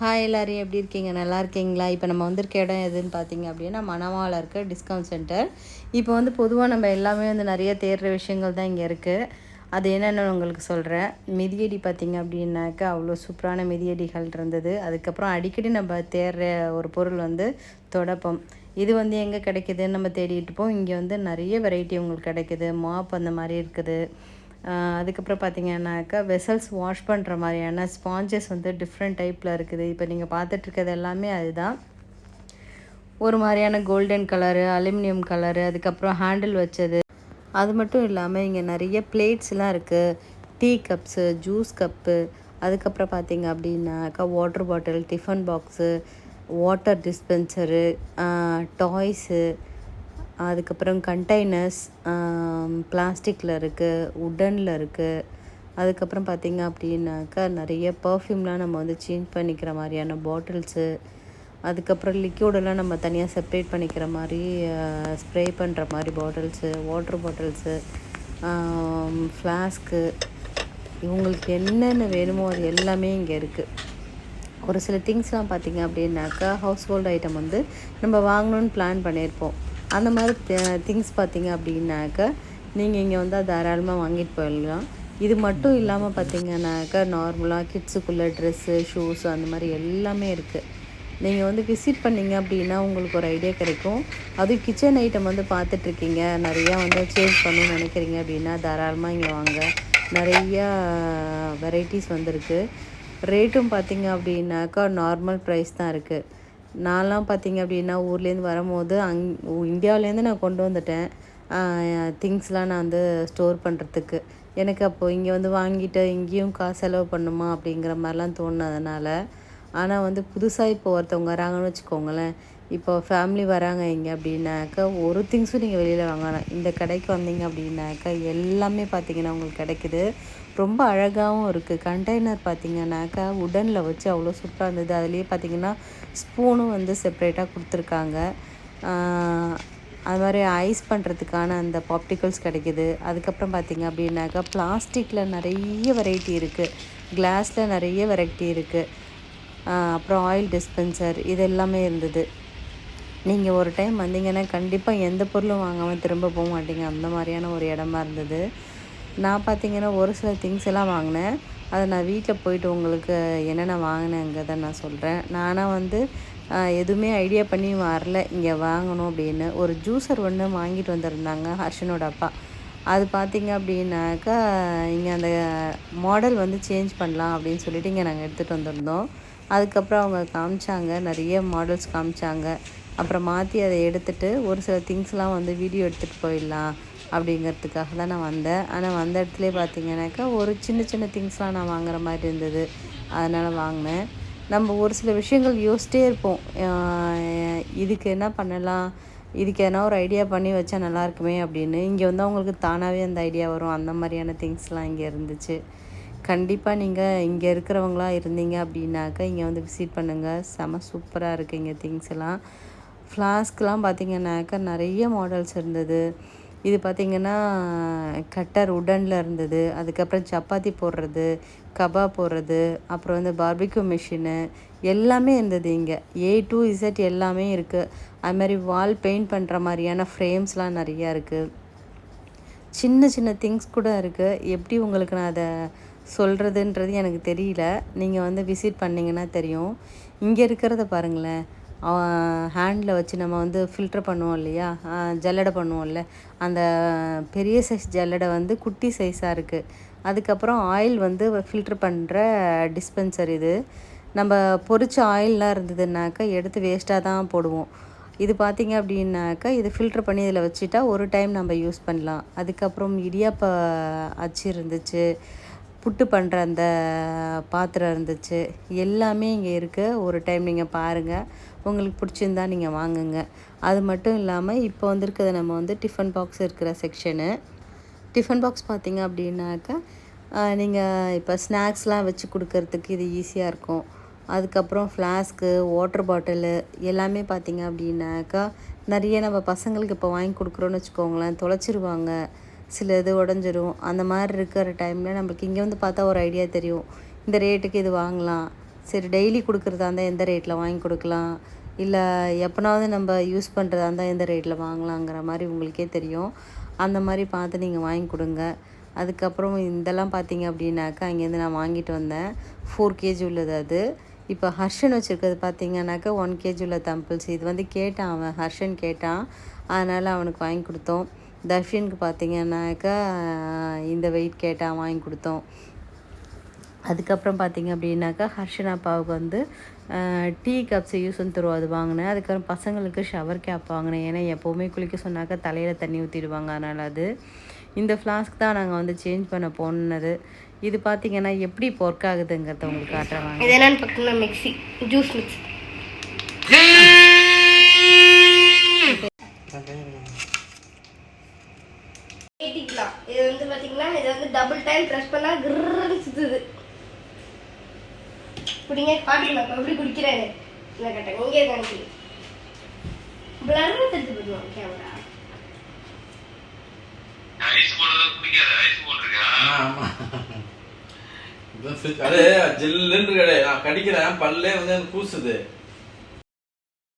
Hi எல்லோரும் எப்படி இருக்கீங்க? நல்லா இருக்கீங்களா? இப்போ நம்ம வந்திருக்க இடம் எதுன்னு பார்த்தீங்க அப்படின்னா மணவாவில் இருக்க டிஸ்கவுண்ட் சென்டர் இப்போ வந்து பொதுவாக நம்ம எல்லாமே வந்து நிறைய தேடுற விஷயங்கள் தான் இங்கே இருக்குது அது என்னென்னு உங்களுக்கு சொல்கிறேன் மிதியடி பார்த்தீங்க அப்படின்னாக்கா அவ்வளோ சூப்பரான மிதியடிகள் இருந்தது. அதுக்கப்புறம் அடிக்கடி நம்ம தேடுற ஒரு பொருள் வந்து தொடப்பம். இது வந்து எங்கே கிடைக்குதுன்னு நம்ம தேடிட்டு போம் இங்கே வந்து நிறைய வெரைட்டி உங்களுக்கு கிடைக்குது. மாப் அந்த மாதிரி இருக்குது. அதுக்கப்புறம் பார்த்தீங்கன்னாக்கா வெசல்ஸ் வாஷ் பண்ணுற மாதிரியான ஸ்பாஞ்சஸ் வந்து டிஃப்ரெண்ட் டைப்பில் இருக்குது. இப்போ நீங்கள் பார்த்துட்ருக்கிறது எல்லாமே அதுதான். ஒரு மாதிரியான கோல்டன் கலரு அலுமினியம் கலரு அதுக்கப்புறம் ஹேண்டில் வச்சது. அது மட்டும் இல்லாமல் இங்கே நிறைய பிளேட்ஸ்லாம் இருக்குது டீ கப்ஸு ஜூஸ் கப்பு அதுக்கப்புறம் பார்த்தீங்க அப்படின்னாக்கா water bottle tiffin box water dispenser toys அதுக்கப்புறம் கண்டெய்னர்ஸ் பிளாஸ்டிக்கில் இருக்குது உடனில் இருக்குது அதுக்கப்புறம் பார்த்திங்க அப்படின்னாக்கா நிறைய பர்ஃப்யூம்லாம் நம்ம வந்து சேஞ்ச் பண்ணிக்கிற மாதிரியான பாட்டில்ஸு அதுக்கப்புறம் லிக்யூடெல்லாம் நம்ம தனியாக செப்ரேட் பண்ணிக்கிற மாதிரி ஸ்ப்ரே பண்ணுற மாதிரி பாட்டில்ஸு வாட்ரு பாட்டில்ஸு ஃப்ளாஸ்க்கு இவங்களுக்கு என்னென்ன வேணுமோ அது எல்லாமே இங்கே இருக்குது ஒரு சில திங்ஸ்லாம் பார்த்திங்க அப்படின்னாக்கா ஹவுஸ் ஹோல்டு ஐட்டம் வந்து நம்ம வாங்கணுன்னு பிளான் பண்ணியிருப்போம். அந்த மாதிரி திங்ஸ் பார்த்திங்க அப்படின்னாக்க நீங்கள் இங்கே வந்து தாராளமாக வாங்கிட்டு போயிடலாம். இது மட்டும் இல்லாமல் பார்த்தீங்கன்னாக்கா நார்மலாக கிட்ஸுக்குள்ளே ட்ரெஸ்ஸு ஷூஸ் அந்த மாதிரி எல்லாமே இருக்குது நீங்கள் வந்து விசிட் பண்ணிங்க அப்படின்னா உங்களுக்கு ஒரு ஐடியா கிடைக்கும். அதுவும் கிச்சன் ஐட்டம் வந்து பார்த்துட்ருக்கீங்க. நிறையா வந்து சேஞ்ச் பண்ணணும்னு நினைக்கிறீங்க அப்படின்னா தாராளமாக இங்கே வாங்க. நிறையா வெரைட்டிஸ் வந்திருக்கு. ரேட்டும் பார்த்தீங்க அப்படின்னாக்கா நார்மல் ப்ரைஸ் தான் இருக்குது நான்லாம் பார்த்தீங்க அப்படின்னா ஊர்லேருந்து வரும்போது அங் இந்தியாவிலேருந்து நான் கொண்டு வந்துட்டேன். திங்ஸ்லாம் நான் வந்து ஸ்டோர் பண்ணுறதுக்கு. எனக்கு அப்போது இங்கே வந்து வாங்கிட்டு இங்கேயும் காசு செலவு பண்ணுமா அப்படிங்கிற மாதிரிலாம் தோணுனதுனால ஆனால் வந்து புதுசாக இப்போ ஒருத்தவங்க வராங்கன்னு வச்சுக்கோங்களேன். இப்போ ஃபேமிலி வராங்க இங்கே அப்படின்னாக்கா ஒரு திங்ஸும் நீங்கள் வெளியில் வாங்கலாம் இந்த கடைக்கு வந்தீங்க அப்படின்னாக்கா எல்லாமே பார்த்தீங்கன்னா உங்களுக்கு கிடைக்குது. ரொம்ப அழகாகவும் இருக்குது கண்டெய்னர் பார்த்திங்கனாக்கா உடனில் வச்சு அவ்வளோ சூப்பராக இருந்தது. அதுலேயே பார்த்திங்கன்னா ஸ்பூனும் வந்து செப்ரேட்டாக கொடுத்துருக்காங்க. அது மாதிரி ஐஸ் பண்ணுறதுக்கான அந்த பாப்டிகல்ஸ் கிடைக்கிது. அதுக்கப்புறம் பார்த்திங்க அப்படின்னாக்கா பிளாஸ்டிக்கில் நிறைய வெரைட்டி இருக்குது கிளாஸில் நிறைய வெரைட்டி இருக்குது அப்புறம் ஆயில் டிஸ்பென்சர் இது எல்லாமே இருந்தது. நீங்கள் ஒரு டைம் வந்தீங்கன்னா கண்டிப்பாக எந்த பொருளும் வாங்காமல் திரும்ப போக மாட்டீங்க. அந்த மாதிரியான ஒரு இடமா இருந்தது. நான் பார்த்தீங்கன்னா ஒரு சில திங்ஸ் எல்லாம் வாங்கினேன். அதை நான் வீட்டில் போயிட்டு உங்களுக்கு என்னென்ன வாங்கினேங்கிறத நான் சொல்கிறேன் நானாக வந்து எதுவுமே ஐடியா பண்ணி வரல. இங்கே வாங்கணும் அப்படின்னு. ஒரு ஜூஸர் ஒன்று வாங்கிட்டு வந்திருந்தாங்க ஹர்ஷனோட அப்பா. அது பார்த்திங்க அப்படின்னாக்கா இங்கே அந்த மாடல் வந்து சேஞ்ச் பண்ணலாம் அப்படின்னு சொல்லிட்டு இங்கே நாங்கள் எடுத்துகிட்டு வந்திருந்தோம். அதுக்கப்புறம் அவங்க காமிச்சாங்க. நிறைய மாடல்ஸ் காமிச்சாங்க. அப்புறம் மாற்றி அதை எடுத்துகிட்டு ஒரு சில திங்ஸ்லாம் வந்து வீடியோ எடுத்துகிட்டு போயிடலாம் அப்படிங்கிறதுக்காக தான் நான் வந்தேன். ஆனால் வந்த இடத்துல பார்த்தீங்கன்னாக்கா ஒரு சின்ன சின்ன திங்ஸ்லாம் நான் வாங்குகிற மாதிரி இருந்தது. அதனால் வாங்கினேன். நம்ம ஒரு சில விஷயங்கள் யோசிச்சிட்டே இருப்போம். இதுக்கு என்ன பண்ணலாம்? இதுக்கு எதனா ஒரு ஐடியா பண்ணி வச்சா நல்லா இருக்குமே அப்படின்னு. இங்கே வந்து அவங்களுக்கு தானாகவே அந்த ஐடியா வரும். அந்த மாதிரியான திங்ஸ்லாம் இங்கே இருந்துச்சு. கண்டிப்பாக நீங்கள் இங்கே இருக்கிறவங்களா இருந்தீங்க அப்படின்னாக்கா இங்கே வந்து விசிட் பண்ணுங்கள் செம சூப்பராக இருக்குது இங்கே திங்ஸ் எல்லாம் ஃப்ளாஸ்க்லாம் பார்த்திங்கனாக்கா நிறைய மாடல்ஸ் இருந்தது. இது பார்த்திங்கன்னா கட்டர் உடனில் இருந்தது. அதுக்கப்புறம் சப்பாத்தி போடுறது கபாப் போடுறது அப்புறம் வந்து பார்பிக்யூ மிஷினு எல்லாமே இருந்தது இங்கே. ஏ டு இசட் எல்லாமே இருக்குது அதுமாதிரி வால் பெயிண்ட் பண்ணுற மாதிரியான ஃப்ரேம்ஸ்லாம் நிறையா இருக்குது சின்ன சின்ன திங்ஸ் கூட இருக்குது எப்படி உங்களுக்கு நான் அதை சொல்கிறதுன்றது எனக்கு தெரியல. நீங்கள் வந்து விசிட் பண்ணிங்கன்னா தெரியும். இங்கே இருக்கிறத பாருங்களேன். ஹேண்டில் வச்சு நம்ம வந்து ஃபில்ட்ரு பண்ணுவோம் இல்லையா? ஜல்லடை பண்ணுவோம்ல. அந்த பெரிய சைஸ் ஜல்லடை வந்து குட்டி சைஸாக இருக்குது அதுக்கப்புறம் ஆயில் வந்து ஃபில்ட்ரு பண்ணுற டிஸ்பென்சர் இது. நம்ம பொறிச்ச ஆயிலெலாம் இருந்ததுனாக்கா எடுத்து வேஸ்ட்டாக தான் போடுவோம். இது பார்த்திங்க அப்படின்னாக்கா இது ஃபில்ட்ரு பண்ணி இதில் வச்சுட்டா ஒரு டைம் நம்ம யூஸ் பண்ணலாம். அதுக்கப்புறம் இடியாப்ப அச்சு இருந்துச்சு. புட்டு பண்ணுற அந்த பாத்திரம் இருந்துச்சு. எல்லாமே இங்கே இருக்குது ஒரு டைம் நீங்கள் பாருங்கள் உங்களுக்கு பிடிச்சிருந்தா நீங்கள் வாங்குங்க. அது மட்டும் இல்லாமல் இப்போ வந்திருக்கிறது நம்ம வந்து டிஃபன் பாக்ஸ் இருக்கிற செக்ஷனு டிஃபன் பாக்ஸ் பார்த்திங்க அப்படின்னாக்கா நீங்கள் இப்போ ஸ்நாக்ஸ்லாம் வச்சு கொடுக்கறதுக்கு இது ஈஸியாக இருக்கும். அதுக்கப்புறம் ஃப்ளாஸ்க்கு வாட்டர் பாட்டிலு எல்லாமே பார்த்திங்க அப்படின்னாக்கா நிறைய நம்ம பசங்களுக்கு இப்போ வாங்கி கொடுக்குறோன்னு வச்சுக்கோங்களேன் தொலைச்சிருவாங்க. சில இது உடஞ்சிரும். அந்த மாதிரி இருக்கிற டைமில் நம்மளுக்கு இங்கே வந்து பார்த்தா ஒரு ஐடியா தெரியும். இந்த ரேட்டுக்கு இது வாங்கலாம். சரி டெய்லி கொடுக்குறதா இருந்தால் எந்த ரேட்டில் வாங்கி கொடுக்கலாம்? இல்லை எப்போனாவது நம்ம யூஸ் பண்ணுறதா இருந்தால் எந்த ரேட்டில் வாங்கலாங்கிற மாதிரி உங்களுக்கே தெரியும். அந்த மாதிரி பார்த்து நீங்கள் வாங்கி கொடுங்க. அதுக்கப்புறம் இதெல்லாம் பார்த்தீங்க அப்படின்னாக்கா அங்கேருந்து நான் வாங்கிட்டு வந்தேன். ஃபோர் கேஜி உள்ளது அது. இப்போ ஹர்ஷன் வச்சுருக்கிறது பார்த்தீங்கன்னாக்கா ஒன் கேஜி உள்ள தம்பிள்ஸ் இது வந்து கேட்டான் அவன். ஹர்ஷன் கேட்டான். அதனால் அவனுக்கு வாங்கி கொடுத்தோம். தர்ஷனுக்கு பார்த்தீங்கன்னாக்கா இந்த வெயிட் கேட்டால் வாங்கி கொடுத்தோம். அதுக்கப்புறம் பார்த்தீங்க அப்படின்னாக்கா ஹர்ஷன் அப்பாவுக்கு வந்து டீ கப்ஸ் யூஸ் வந்து தருவோம் அது வாங்கினேன். அதுக்கப்புறம் பசங்களுக்கு ஷவர் கேப் வாங்கினேன். ஏன்னா எப்போவுமே குளிக்க சொன்னாக்கா தலையில் தண்ணி ஊற்றிடுவாங்க அதனால் அது இந்த ஃப்ளாஸ்க் தான் நாங்கள் வந்து சேஞ்ச் பண்ண போனது. இது பார்த்தீங்கன்னா எப்படி ஒர்க் ஆகுதுங்கிறத உங்களுக்கு காட்டுறாங்க இது என்னென்னு பார்த்தீங்கன்னா மிக்ஸி ஜூஸ் மிக்ஸி பார்த்தீங்கன்னா இது வந்து டபுள் டைம் ப்ரெஸ் பண்ணால் கிருன்னு சுற்றுது குடிங்க பாட்டுக்கலாம் இப்போ எப்படி குடிக்கிறேன்னு இல்லை கேட்டேன்? இங்கே காணிக்கு பிளர்னு தெரிஞ்சு போடுவோம் கேமரா ஜில்லுன்னு இருக்கடே. நான் கடிக்கிறேன். பல்லே வந்து எனக்கு கூசுது.